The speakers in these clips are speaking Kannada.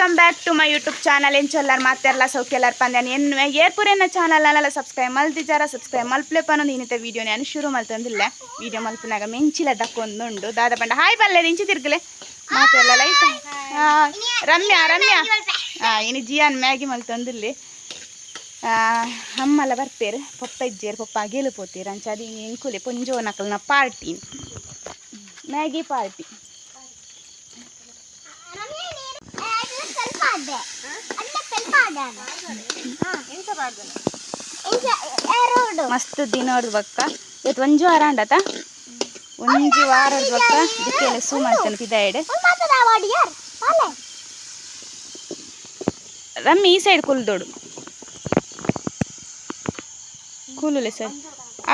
Welcome back to my YouTube channel ಎಂಚೊಲ್ಲಾರ್ ಮಾತೆಲ್ಲ ಸೌಖ್ಯಲ್ಲಾರ್ ಪಂದ್ಯಾನ ಏನು ಏರ್ಪುರೇನ ಚಾನಲ್ ಅನ್ನೆಲ್ಲ ಸಬ್ಸ್ಕ್ರೈಬ್ ಮಲ್ತಿಜಾರ ಸಬ್ಸ್ಕ್ರೈಬ್ ಮಲ್ಪ್ಲೆ ಪನ್ನೊಂದು ಇನ್ನಿತ ವೀಡಿಯೋ ನಾನು ಶುರು ಮಲ್ತಂದಿಲ್ಲ ವಿಡಿಯೋ ಮಲ್ಪನಾಗ ಮೆಂಚಿಲ ದಕ್ಕೊಂದುಂಡು ದಾದ ಪಂಡ ಹಾಯ್ ಬಲ್ಲೆ ಇಂಚಿ ತಿರ್ಗಲೆ. ಮಾತೆಲ್ಲ ಲೈಟ್ ರಮ್ಯಾ ರಮ್ಯಾ. ಹಾಂ, ಇನ್ನು ಜಿಯಾನ್ ಮ್ಯಾಗಿ ಮಲ್ತಂದಿಲ್ಲಿ ಅಮ್ಮಲ್ಲ ಬರ್ಪೇರು ಪಪ್ಪ ಇಜ್ಜೇರು, ಪಪ್ಪ ಗೆಲು ಪೋತೀರ ಅಂಚ ಅದು ಎಂಕುಲೆ ಪುಂಜೋ ನಕಲ್ನ ಪಾರ್ಟಿ. Maggi party. ಮಸ್ತ್ ದಿನೋಡ್ ಬಕ್ಕ ಇವತ್ತು ಒಂಜು ವಾರ ಅಂಡತ? ಒಂಜು ವಾರ ಬಕ್ಕ ಇದಕ್ಕೆಲ್ಲ ಸೂ ಮಾಡ್ತಾನೆ ಪಿದಾಯಡ್ ರಮ್ಮಿ ಈ ಸೈಡ್ ಕುಲ್ದೋಡು ಕೂಲುಲೆ ಸರ್.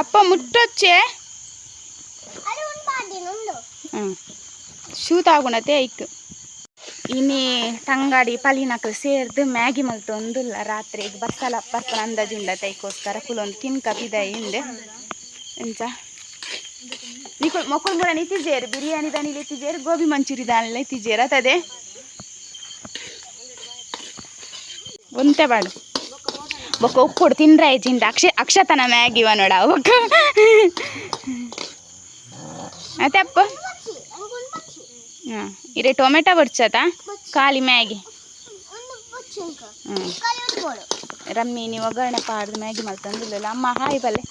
ಅಪ್ಪ ಮುಟ್ಟೊಚ್ಚೆ. ಹ್ಞೂ ಶೂ ತಾಗುಣತೆ ಐಕ್. ಇನ್ನಿ ತಂಗಾಡಿ ಪಲಿನಕ್ಕೆ ಸೇರ್ದು ಮ್ಯಾಗಿ ಮಲ್ತು ಒಂದುಲ್ಲ ರಾತ್ರಿ ಬಸ್ಸಲ ಬರ್ಪನ ಅಂದಾಜುಂಡ ತೈಕೋಸ್ಕರ ಕುಲೊಂದು ತಿನ್ಕ ಪಿದ ಹಿಂದೆ. ಎಂಚ ನಿಕುಲ್ ಮೊಕ್ಕಲ್ ಮುರ ನಿತಿಜೇರು, ಬಿರಿಯಾನಿ ದಾನಿ ಲಿತಿಜೇರ್ ಗೋಬಿ ಮಂಚೂರಿ ದಾನಿ ಲೆತಿಜೇರು ಅತದೆ ಒಂತೆ ಬಾಡು ಬೊಕ್ಕ ಉಪ್ಪುಡು ತಿಂದ್ರೆ ಜಿಂಡ ಅಕ್ಷ, ಅಕ್ಷತನ ಮ್ಯಾಗಿ ನೋಡ. ಬೊಕ್ಕ. ಮತ್ತೆ ಅಪ್ಪ? ಹಾಂ ಇರೆ ಟೊಮೆಟೊ ಬಡ್ಸತ ಖಾಲಿ ಮ್ಯಾಗಿ ಹ್ಞೂ ರಮ್ಮಿ, ನೀವು ಒಗ್ಗರಣೆ ಪಾಡ್ದು ಮ್ಯಾಗಿ ಮಲ್ತಂದಿಲ್ಲ ಅಮ್ಮ, ಹಾಯ್ ಬಲ್ಲೆ.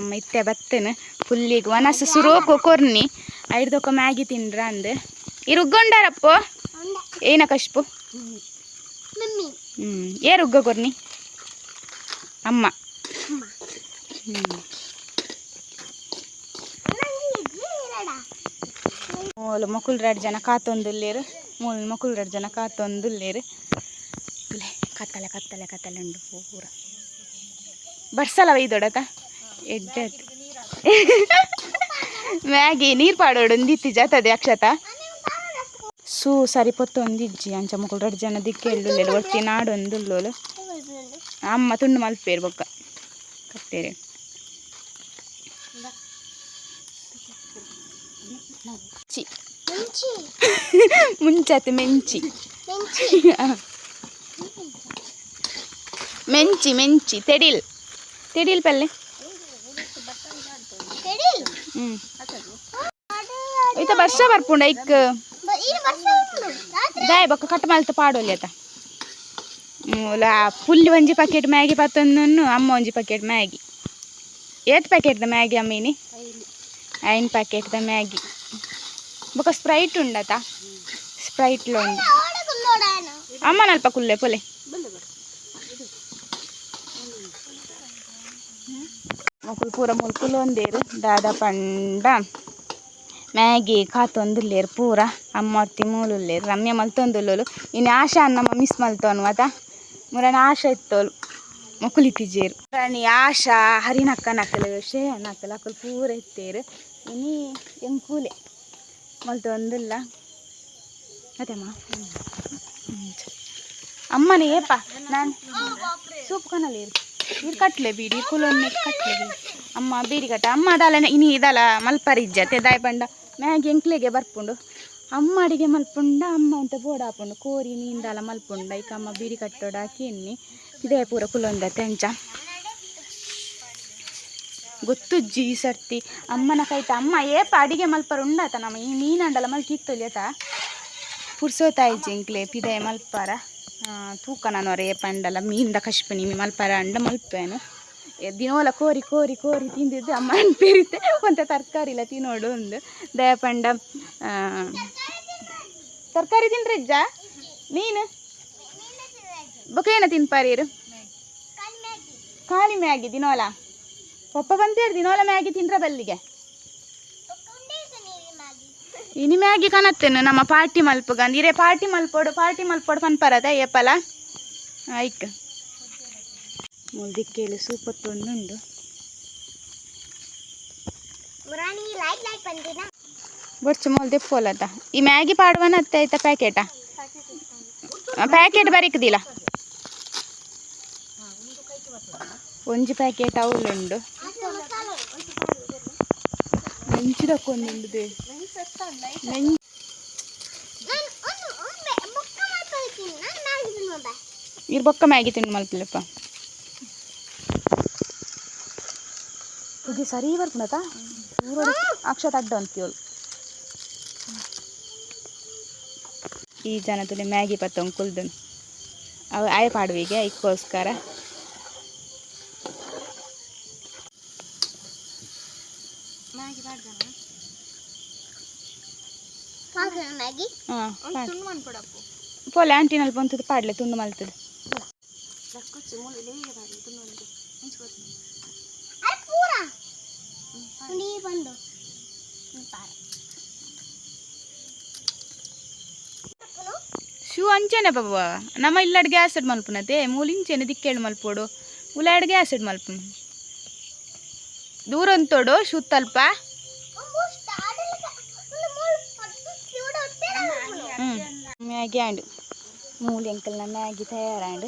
ಅಮ್ಮ, ಇತ್ತೆ ಬತ್ತೇನೆ. ಫುಲ್ಲಿಗೆ ಒನಸ ಸುರೋಕು ಕೊರ್ನಿ. ಐಡ್ದೊಕ್ಕ ಮ್ಯಾಗಿ ತಿಂದ್ರ ಅಂದೆ. ಈ ರುಗ್ಗೊಂಡಾರಪ್ಪ ಏನ ಕಶ್ಪು? ಹ್ಞೂ ಏ, ರುಗ್ಗ ಕೊರ್ನಿ. ಅಮ್ಮ. ಹ್ಞೂ ಮೂಲು ಮಕ್ಕಳು ರಡ್ಡ್ ಜನ ಕಾತೊಂದುಲ್ಲೇರು, ಮೂಲು ಮಕ್ಕಳು ರಡ್ಡ್ ಜನ ಕಾತೊಂದುಲ್ಲೇರು. ಕತ್ತಲೆ ಕತ್ತಲೆ ಕತ್ತಲೆ ಉಂಡು ಪೂರ. ಬರ್ಸಲ್ಲ ಒಯ್ದೊಡತ ಎಡ್ಡೆ ಮ್ಯಾಗಿ ನೀರು ಪಾಡೋಡು ಒಂದಿತ್ತಿ ಜಾತದೆ ಅಕ್ಷತ? ಸೂ ಸರಿ ಪೊತ್ತು ಒಂದಿಜ್ಜಿ ಅಂಚ ಮಕ್ಕಳು ರಡ್ ಜನ ದಿಕ್ಕೆ ಎಳ್ಳುಲ್ಲೇರು ಒಟ್ಟಿ ನಾಡು ಒಂದುಲ್ಲೋಲು ಅಮ್ಮ ತುಂಡು ಮಲ್ಪೇರು ಬೊಕ್ಕ. ಕಟ್ಟೇರಿ. ಚಿ ಮುಂಚತ್ ಮೆಂಚಿ ಮೆಂಚಿ. ಮೆಂಚಿ. ತೆಡಿಲ್. ತೆಡಿಲ್ ಪಲ್ಲೆ. ಐತ ವರ್ಷ ಬರ್ಪುಂಡ ಇಕ್ ದಾಯ ಬೊಕ್ಕ ಕಟ್ ಮಾಲ್ತ ಪಾಡೋಲಿ ಆತ ಮೂಲ ಪುಲ್ಲಿ ಒಂಜಿ ಪ್ಯಾಕೆಟ್ ಮ್ಯಾಗಿ ಪತ್ತೊಂದು ಅಮ್ಮ ಒಂಜಿ ಪ್ಯಾಕೆಟ್ ಮ್ಯಾಗಿ. ಏತ್ ಪ್ಯಾಕೆಟ್ದ ಮ್ಯಾಗಿ ಅಮ್ಮೀನಿ? ಐನ್ ಪ್ಯಾಕೆಟ್ದ ಮ್ಯಾಗಿ. ಬೊಕ ಸ್ಪ್ರೈಟ್ ಉಂಡತ. ಸ್ಪ್ರೈಟ್ ಉಂಡು. ಅಮ್ಮ ನಲ್ಪ ಕುಲ್ಲೆ, ಪೊಲೆ. ಮಕ್ಕಳು ಪೂರ ಮುಲ್ಕುಲು ಒಂದೇರು. ದಾದ ಪಂಡ, ಮ್ಯಾಗಿ, ಕಾತೊಂದುಲ್ಲೇರು ಪೂರ, ಅಮ್ಮ ಅತ್ತಿ ಮೂಲುಲ್ಲೇರು, ರಮ್ಯ ಮಲ್ತೊಂದುಲ್ಲೋಲು ಇನ್ನು ಆಶಾ ಅನ್ನ ಮಿಸ್ ಮಲ್ತೋನು ಆತ ಮುರನ ಆಶಾ ಇತ್ತೋಲು. ಮಕ್ಕಳಿತಿಜೇರು ರಾಣಿ ಆಶಾ ಹರಿನಕ್ಕ ನಕಲು ಶೇ ನಕಲು ಅಕ್ಕಲು ಪೂರ ಇತ್ತೇರು. ಇನಿ ಎಂಕೂಲೆ. ಮಲ್ತೊಂದುಲ್ಲ ಅದೇಮ್ಮ ಅಮ್ಮನೇ ಏಪ ನಾನು ಸೂಪ್ ಕನಲಿ ಇರು. ಕಟ್ಲೆ ಬೀಡಿ ಕುಲೊನ್ನೆ ಕಟ್ಲೆ ಬೀಡಿ. ಅಮ್ಮ ಬೀಡಿ ಕಟ್ಟ. ಅಮ್ಮ ಅದಲ್ಲ ಇನಿ ಇದಲ್ಲ ಮಲ್ಪರಿಜ್ಜತೆ ದಾಯ್ ಪಂಡ. ಮ್ಯಾಗಿ ಎಂಕ್ಲೆಗೆ ಬರ್ಪುಂಡು. ಅಮ್ಮ ಅಡಿಗೆ ಮಲ್ಪುಂಡ ಅಮ್ಮ ಅಂತ ಬೋಡ ಹಾಪುಂಡು. ಕೋರಿ ನೀಂದಲ ಮಲ್ಪುಂಡ. ಈಗ ಅಮ್ಮ ಬೀಡಿ ಕಟ್ಟೋಡ ಹಾಕಿ ಇದೇ ಪೂರ ಕುಲೊಂದ ತೆಂಚ. ಈ ಸರ್ತಿ. ಅಮ್ಮನ ಕೈತ ಅಮ್ಮ ಏಪ ಅಡಿಗೆ ಮಲ್ಪರ ಉಂಡಾತ ನಮ್ಮ ಈ ಮೀನಂಡಲ ಮಲ್ತಿ ಇತ್ತೊಲಿಯತ ಪುರ್ಸೋತಾಯಿ ಜಿಂಕ್ಲೆ ಪಿದೆ ಮಲ್ಪಾರ. ತೂಕ ನಾನು ರೇ ಪಂಡಲ ಮೀನ್ದ ಕಶ್ಪನಿ ಮಲ್ಪಾರ ಅಂಡ ಮಲ್ಪೇನು ದಿನೋಲ ಕೋರಿ ಕೋರಿ ಕೋರಿ ತಿಂದಿದ್ದು ಅಮ್ಮ ಅನ್ಪೇರಿತ್ತೆ ಒಂತ ತರಕಾರಿ ಇಲ್ಲ ತಿನ್ನೋಡು ಒಂದು ದಯಪಂಡ ತರಕಾರಿ ತಿನ್ರಿಜ್ಜ ನೀನು ಬೊಕ ಏನ ತಿನ್ಪಾರೀರು ಖಾಲಿ ಮ್ಯಾಗಿ ದಿನೋಲ? ಪಪ್ಪ ಬಂತೇಳಿ ದಿನೋಲ ಮ್ಯಾಗಿ ತಿಂದ್ರ ಬಲ್ಲಿಗೆ. ಇನಿ ಮ್ಯಾಗಿ ಕಾಣತ್ತೇನು ನಮ್ಮ ಪಾರ್ಟಿ ಮಲ್ಪಗಂದು ಇರೇ ಪಾರ್ಟಿ ಮಲ್ಪೋಡು ಪಾರ್ಟಿ ಮಲ್ಪೋಡು ಪನ್ಪರದ ಏಪಲ ಐಕ್ ಮುಲ್ದಿಕ್ಕೇಳಿ ಸೂಪತ್ತೊಂದುಂಡು ಬರ್ಚು ಮೊಲ್ದೆ ಪೋಲದ ಈ ಮ್ಯಾಗಿ ಪಾಡುವನ ಅತ್ತೆ ಆಯ್ತಾ ಪ್ಯಾಕೆಟಾ? ಪ್ಯಾಕೆಟ್ ಬರಿಕದಿಲ್ಲ. ಒಂಜಿ ಪ್ಯಾಕೆಟ್ ಅವಳುಂಡು ಮೆಂಚಿದಕ್ಕೊಂದುಂಡು ದೇ ಮೆಂಚ್ ಇರ್ ಬೊಕ್ಕ ಮ್ಯಾಗಿ ತಿಂಡು ಮಲ್ಪಲಪ್ಪ ಇದು ಸರಿ ಬರ್ಪುಣತ ಊರೋಡು ಅಕ್ಷತ ಅಡ್ಡ ಅಂತೀವಳು. ಈ ಜನ ತುಲೆ ಮ್ಯಾಗಿ ಪತ್ತ ಕುಲ್ದು ಅವು ಆಯ ಪಾಡುವಿಗೆ ಇಕ್ಕೋಸ್ಕರ ಮ್ಯಾಗಿ ಹಾಂ ತುಂಡು ಮಾಡ್ಕೊಡಪ್ಪು ಪೋಲೆ ಆಂಟಿನಲ್ಲಿ ಬಂತದ್ದು ಪಾಡ್ಲೆ ತುಂಡು ಮಲ್ತದ್ದು ಲಕ್ಕುಚ್ಚು ಮೂಲೆ ಲೇಗೆ ಬಾಡಿ ತುಂಡು ಒಂದು ಹಂಚ್ಕೊಡ್ತೀನಿ ಪಾಡ್ಲೆ ತುಂಡು ಬಂದು. ಶೂ ಅಂಚೆನೆ ಬಾಬು ನಮ್ಮ ಇಲ್ಲಡ್ ಗ್ಯಾಸ್ ಇಡ್ ಮಲ್ಪುನತೆ. ಮೂಲಿಂಚೆನೆ ದಿಕ್ಕೇಳು ಮಲ್ಪೋಡು ಉಲಾಡ್ ಆಸಿಡ್ ಮಲ್ಪು ಮಲ್ಪುನ. ದೂರ ಅಂತೋಡು ಶೂ ತಲ್ಪ. ಮ್ಯಾಗಿ ಆಂಡು ಮೂಲಿ ಅಂಕಲ್ನ ಮ್ಯಾಗಿ ತಯಾರಾಂಡು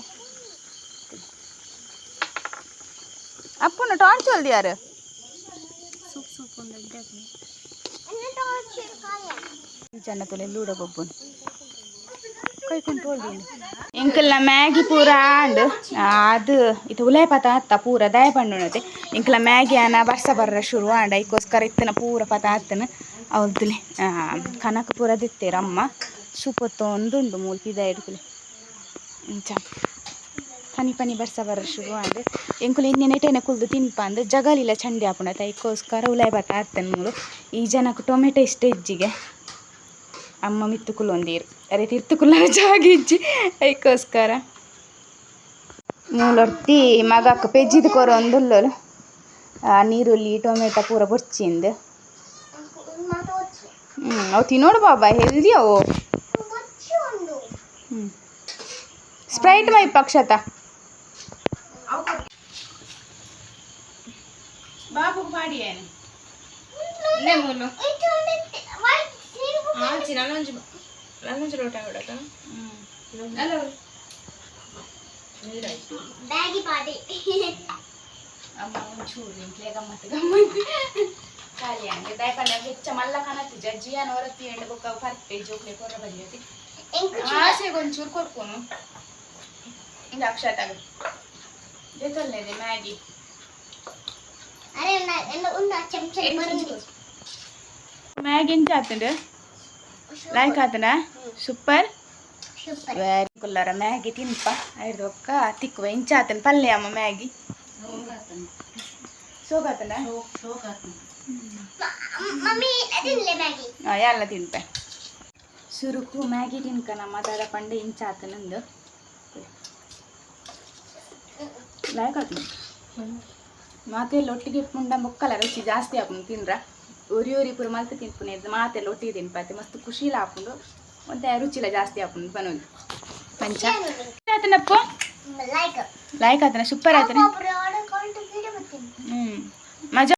ಅಪ್ಪನ ಟಾರ್ಚ್ ಹೊಲ್ದು ಯಾರು ಸೂಪ್ ಸೂಪ್ ಒಂದು ಇದ್ದೆ ಜನ ತೊಲೆ ಲೂಡ ಬೊಬ್ಬುನು ಕೈ ಕೊಂಟೋಳ್ದು ಎಂಕಲ್ನ ಮ್ಯಾಗಿ ಪೂರ ಆಂಡು ಅದು ಇದು ಉಲಾಯ್ ಪತ ಅತ್ತ ಪೂರ ದಯ ಪಂಡುನತೆ ಎಂಕಲ ಮ್ಯಾಗಿ ಅನ ಬರ್ಸ ಬರ್ರ ಶುರು ಆಂಡ ಐಕೋಸ್ಕರ ಇತ್ತನ ಪೂರ ಪತ ಅತ್ತನ ಅವಲ್ದುಲೆ ಕನಕ ಪೂರ ದಿತ್ತೇರ ಅಮ್ಮ ಸುಪೊತ್ತೊಂದು ಉಂಡು ಮೂಲ್ ಪಿದ ಇಡ್ಕುಲೆ ಇಂಚ ಪನಿ ಪನಿ ಬರ್ಸ ಬರ ಶುರು ಆಂಡ್ ಎಂಕುಲು ಇನ್ನೇನೆ ಟೇನೆ ಕುಲ್ದು ತಿನ್ಪ ಅಂದ್ ಜಗಲಿಲ್ಲ ಚಂಡಿ ಆಪುಣತ ಐಕೋಸ್ಕರ ಉಲಾಯ್ ಪತ ಅತ್ತನ ಮೂಲು ಈ ಜನಕ್ಕೆ ಟೊಮೆಟೊ ಇಷ್ಟ ಇಜ್ಜಿಗೆ. ಅಮ್ಮ ಮಿತ್ತು ಕುಲೊಂದೀರು ಅರೆ ತಿರ್ತು ಕುಲ್ಲರ ಜಾಗ ಐಕೋಸ್ಕರ ಮೂಲೊರ್ತಿ ಮಗಕ್ಕೆ ಪೆಜ್ಜಿದ ಕೊರ ಒಂದುಲ್ಲೋಲು ನೀರುಳ್ಳಿ, ಟೊಮೆಟೊ ಪೂರ ಬೊರ್ಚಿಂದು. ಹ್ಞೂ ಅವು ತಿನ್ನೋಡು ಬಾಬಾ, ಹೆಲ್ದಿ ಅವು. ಸ್ಪ್ರೈಟ್ ಮೈ ಪಕ್ಷತ ಬಾಬು ಮಾಡಿ ಏನು ಮೂಲು ಆಚೆ ನನ್ನೊಂಜು ನನ್ನೊಂಜು ಲೋಟ ಕೊಡಕ ಬ್ಯಾಗಿ ಪಾಟಿ ಅಮ್ಮ ಒಂಚೂರು ಇಂಟ್ಲೆ ಗಮ್ಮತ್ತು ಗಮ್ಮತ್ತು ಖಾಲಿ ಹಂಗೆ ದಯಪಲ್ಲ ಹೆಚ್ಚ ಮಲ್ಲ ಕಾಣತ್ತಿ ಜಜ್ಜಿ ಅನವರತ್ತಿ ಎಂಡು ಬೊಕ್ಕ ಪರ್ಪೆ ಜೋಕ್ಲೆ ಕೊರ ಬದಿಯತಿ ಆಸೆಗೆ ಒಂಚೂರು ಕೊರ್ಕೋನು ಹಿಂಗೆ ಅಕ್ಷತಾಗ ಜೊತಲ್ಲೇ ಇದೆ ಮ್ಯಾಗಿ ಮ್ಯಾಗಿ ಎಂಚ ಆತಂಡು ಲೈಕ್ ಆತನ? ಸೂಪರ್. ಸೂಪರ್ ವೆರಿ ಕುಲ್ಲರ ಮ್ಯಾಗಿ ತಿನ್ಪ. ಐದು ಒಕ್ಕ ತಿಕ್ಕುವ. ಇಂಚ ಆತನ ಪಲ್ಯ ಅಮ್ಮ ಮ್ಯಾಗಿ ಸೋಗಾತನ. ಎಲ್ಲ ತಿನ್ಪೆ. ಸುರುಕು ಮ್ಯಾಗಿ ತಿನ್ಕ ನಮ್ಮ ದಾದ ಪಂಡೆ ಇಂಚ ಆತನಂದು. ಆತು ಮಾತೆಲ್ಲ ಒಟ್ಟಿಗೆ ಪುಂಡ ಮುಕ್ಕಲ ರುಚಿ ಜಾಸ್ತಿ ಆಪುಂಡು ತಿಂದ್ರ ಉರಿ ಉರಿ ಪೂರ ಮಲ್ತು ಮಾತೆ ಮಾತೆಲ್ಲ ಒಟ್ಟಿಗೆ ತಿನ್ಪಾತೆ ಮಸ್ತ್ ಖುಷಿಲ ಆಪುಂಡು ಒಂತೆ ರುಚಿಲ ಜಾಸ್ತಿ ಆಪುಂಡು ಪನೊಂದು ಪಂಚ. ಆತನಪ್ಪ ಲೈಕ್ ಆತನ ಸೂಪರ್ ಆತನ. ಹ್ಮ್. ಹ್ಞೂ